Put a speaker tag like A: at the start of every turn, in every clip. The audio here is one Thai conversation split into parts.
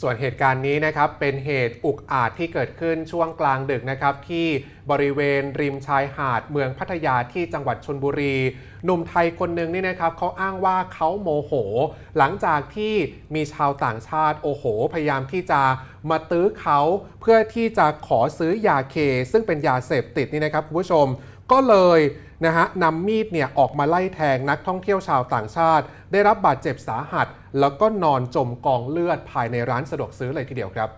A: ส่วนเหตุการณ์นี้นะครับเป็นเหตุอุกอาจที่เกิดขึ้นช่วงกลางดึกนะครับที่บริเวณริมชายหาดเมืองพัทยาที่จังหวัดชนบุรี หนุ่มไทยคนหนึ่งนี่นะครับเขาอ้างว่าเขาโมโห หลังจากที่มีชาวต่างชาติโอโห พยายามที่จะมาตื้อเขาเพื่อที่จะขอซื้อยาเค ซึ่งเป็นยาเสพติดนี่นะครับคุณผู้ชมก็เลยนะฮะนำมีดเนี่ยออกมาไล่แทงนักท่องเที่ยวชาวต่างชาติ ได้รับบาดเจ็บสาหัส แล้วก็นอนจมกองเลือดภายในร้านสะดวกซื้อเลยทีเดียวครับ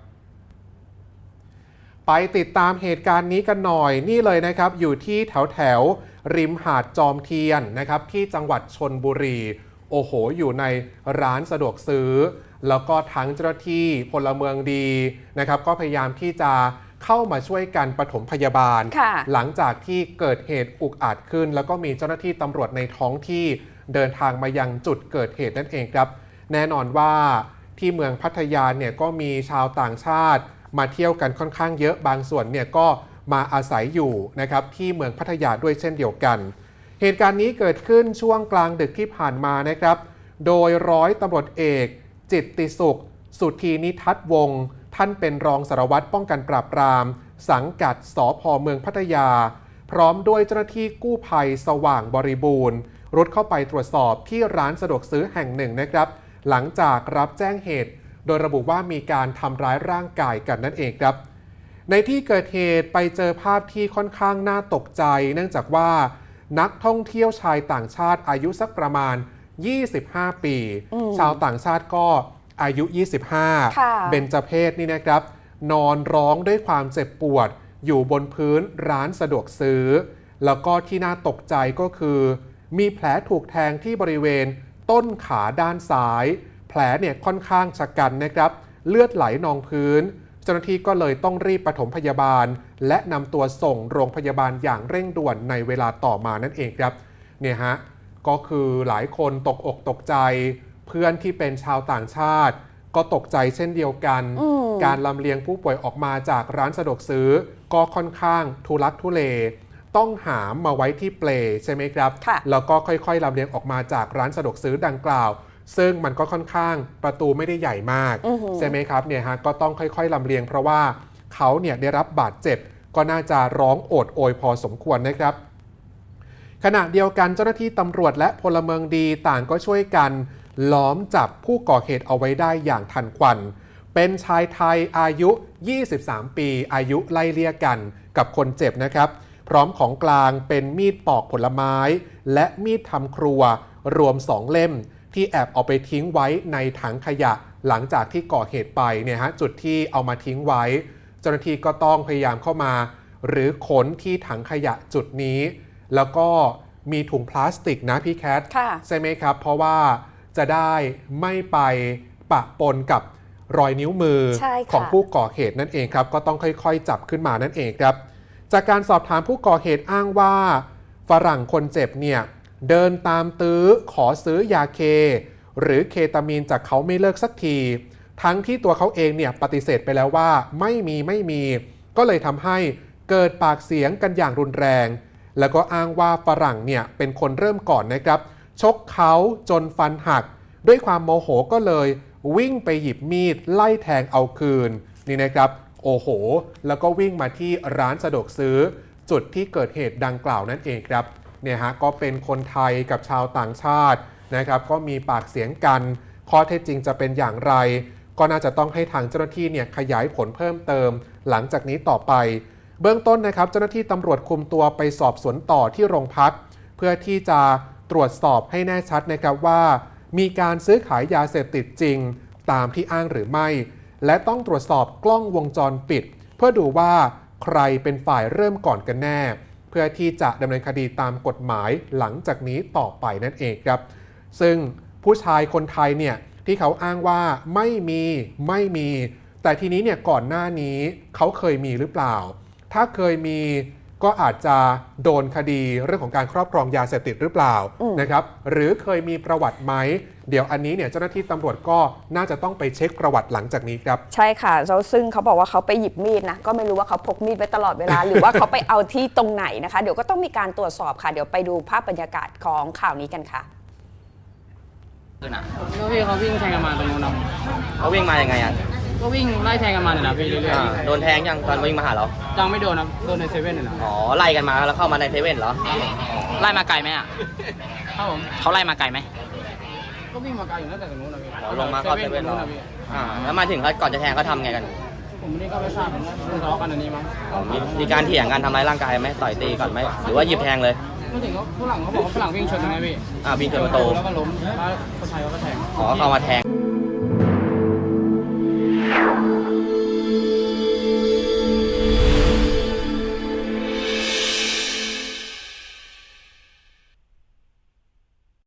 A: ไปติดตามเหตุการณ์นี้กันหน่อยนี่เลยนะครับ อยู่ที่แถวแถวๆริมหาดจอมเทียนนะครับที่จังหวัดชนบุรี โอ้โห อยู่ในร้านสะดวกซื้อ แล้วก็ทั้งเจ้าหน้าที่พลเมืองดีนะครับ ก็พยายามที่จะเข้ามาช่วยกันปฐมพยาบาล
B: ค่ะ
A: หลังจากที่เกิดเหตุอุกอาจขึ้น แล้วก็มีเจ้าหน้าที่ตำรวจในท้องที่เดินทางมายังจุดเกิดเหตุนั่นเองครับ แน่นอนว่าที่เมืองพัทยาเนี่ยก็มีชาวต่างชาติมาเที่ยวกันค่อนข้างเยอะบางส่วนเนี่ยก็มาอาศัยอยู่นะครับที่เมืองพัทยาด้วยเช่นเดียวกัน เหตุการณ์นี้เกิดขึ้นช่วงกลางดึกที่ผ่านมานะครับ โดยร้อยตำรวจเอก จิตติสุข สุธีนิทัศวงศ์ท่านเป็นรองสารวัตรป้องกันปราบปราม สังกัดสพเมืองพัทยา พร้อมด้วยเจ้าหน้าที่กู้ภัยสว่างบริบูรณ์รุดเข้าไปตรวจสอบที่ร้านสะดวกซื้อแห่งหนึ่งนะครับ หลังจากรับแจ้งเหตุ โดยระบุว่ามีการทำร้ายร่างกายกันนั่นเองครับ ในที่เกิดเหตุไปเจอภาพที่ค่อนข้างน่าตกใจ เนื่องจากว่านักท่องเที่ยวชายต่างชาติอายุสักประมาณ 25 ปี ชาวต่างชาติก็อายุ
B: ค่ะ
A: 25 เบญจเพศนี่นะครับ นอนร้องด้วยความเจ็บปวด อยู่บนพื้นร้านสะดวกซื้อ แล้วก็ที่น่าตกใจก็คือ มีแผลถูกแทงที่บริเวณ ต้นขาด้านซ้าย แผลเนี่ยค่อนข้างชะกันนะครับ เลือดไหลนองพื้น เจ้าหน้าที่ก็เลยต้องรีบปฐมพยาบาล และนำตัวส่งโรงพยาบาลอย่างเร่งด่วนในเวลาต่อมานั่นเองครับเนี่ยฮะก็คือหลายคนตกอกตกใจ เพื่อนที่เป็นชาวต่างชาติ ก็ตกใจเช่นเดียวกัน การลำเลียงผู้ป่วยออกมาจากร้านสะดวกซื้อ ก็ค่อนข้างทุลักทุเล ต้องหามมาไว้ที่เปลใช่ไหมครับ
B: ค่ะ
A: แล้วก็ค่อยๆลำเลียงออกมาจากร้านสะดวกซื้อดังกล่าว ซึ่งมันก็ค่อนข้างประตูไม่ได้ใหญ่มาก
B: อือหือ
A: ใช่ไหมครับเนี่ยฮะก็ต้องค่อยๆลำเลียงเพราะว่าเขาเนี่ยได้รับบาดเจ็บ ก็น่าจะร้องโอดโอยพอสมควรนะครับ ขณะเดียวกันเจ้าหน้าที่ตำรวจและพลเมืองดีต่างก็ช่วยกัน ล้อมจับผู้ก่อเหตุเอาไว้ได้อย่างทันควันเป็นชายไทยอายุ 23 ปี อายุไล่เลี่ยกันกับคนเจ็บนะครับ พร้อมของกลางเป็นมีดปอกผลไม้ และมีดทำครัว รวม2เล่ม ที่แอบเอาไปทิ้งไว้ในถังขยะ หลังจากที่ก่อเหตุไปเนี่ยฮะจุดที่เอามาทิ้งไว้ เจ้าหน้าที่ก็ต้องพยายามเข้ามา หรือขนที่ถังขยะจุดนี้ แล้วก็มีถุงพลาสติกนะพี่แคท
B: ค่ะ
A: ใช่ไหมครับ เพราะว่าจะได้ไม่ไปปะปนกับรอยนิ้วมือ
B: ใช่ค่ะ
A: ของผู้ก่อเหตุนั่นเองครับ ก็ต้องค่อยๆ จับขึ้นมานั่นเองครับ จากการสอบถามผู้ก่อเหตุอ้างว่า ฝรั่งคนเจ็บเนี่ยเดินตามตื้อขอซื้อยาเค หรือเคตามีนจากเขาไม่เลิกสักที ทั้งที่ตัวเขาเองเนี่ยปฏิเสธไปแล้วว่าไม่มีไม่มี ก็เลยทำให้เกิดปากเสียงกันอย่างรุนแรง แล้วก็อ้างว่าฝรั่งเนี่ยเป็นคนเริ่มก่อนนะครับ ชกเขาจนฟันหัก ด้วยความโมโหก็เลยวิ่งไปหยิบมีดไล่แทงเอาคืนนี่นะครับ โอ้โห แล้วก็วิ่งมาที่ร้านสะดวกซื้อ จุดที่เกิดเหตุดังกล่าวนั่นเองครับเนี่ยฮะก็เป็นคนไทยกับชาวต่างชาตินะครับก็มีปากเสียงกัน ข้อเท็จจริงจะเป็นอย่างไร ก็น่าจะต้องให้ทางเจ้าหน้าที่เนี่ยขยายผลเพิ่มเติม หลังจากนี้ต่อไป เบื้องต้นนะครับเจ้าหน้าที่ตำรวจคุมตัวไปสอบสวนต่อที่โรงพัก เพื่อที่จะตรวจสอบให้แน่ชัดนะครับว่า มีการซื้อขายยาเสพติดจริง ตามที่อ้างหรือไม่ และต้องตรวจสอบกล้องวงจรปิด เพื่อดูว่าใครเป็นฝ่ายเริ่มก่อนกันแน่ เพื่อที่จะดำเนินคดีตามกฎหมายหลังจากนี้ต่อไปนั่นเองครับ ซึ่งผู้ชายคนไทยเนี่ยที่เขาอ้างว่าไม่มีไม่มี แต่ทีนี้เนี่ยก่อนหน้านี้เขาเคยมีหรือเปล่า ถ้าเคยมี ก็อาจจะโดนคดีเรื่องของการครอบครองยาเสพติดหรือเปล่า
B: อืม
A: นะครับหรือเคยมีประวัติไหม เดี๋ยวอันนี้เนี่ยเจ้าหน้าที่ตำรวจก็น่าจะต้องไปเช็คประวัติหลังจากนี้ครับ
B: ใช่ค่ะแล้วซึ่งเขาบอกว่าเขาไปหยิบมีดนะก็ไม่รู้ว่าเขาพกมีดไว้ตลอดเวลา หรือว่าเขาไปเอาที่ตรงไหนนะคะ เดี๋ยวก็ต้องมีการตรวจสอบค่ะ เดี๋ยวไปดูภาพบรรยากาศของข่าวนี้กันค่ะ
C: ขึ้นอะ
D: แล้วพี่เขาวิ่งแทงกันมาตรงนู้นนะ
C: เขาวิ่งมายังไงอะ ก็วิ่งไล่แทงกันมาเนี่ยนะพี่เรื่อย
D: อ่าโดนแทงยังตอนวิ่งมาหาเรา
C: ๆยังไม่โดนนะโดนในเซเว่นเนี่ยนะ
D: อ๋อ ไล่กันมาแล้วเข้ามาในเซเว่นเหรอ
E: ไล่มาไกลไหมอะ
C: ครับผม
E: เขาไล่มาไกลไหม
C: ก็วิ่งมาไกลอยู่ตั้งแต่ตรงนู้นนะพี่
D: อ๋อลงมาเข้าเซเว่น
C: ตรง
D: เหรอ
C: นู้นนะพี่
D: อ่า แล้วมาถึงเขาก่อนจะแทงเขาทำไงกัน
C: ผมนี่ก็ไม่ทราบเหมือนกันทะเลาะกันอันนี้มั้ง
D: อ๋อมีมีการเถียงกันทำร้ายร่างกายไหมต่อยตีก่อนไหมหรือว่าหยิบแทงเลย
C: มาถึงเขาฝรั่งเขาบอกว่าฝรั่งวิ่งชนตรงนี้พี่
D: อ่าวิ่งชนประตู
C: แล้วก็ล้มแล้วคนไทยเขาก็แทง
D: อ๋อ เข้ามาแทง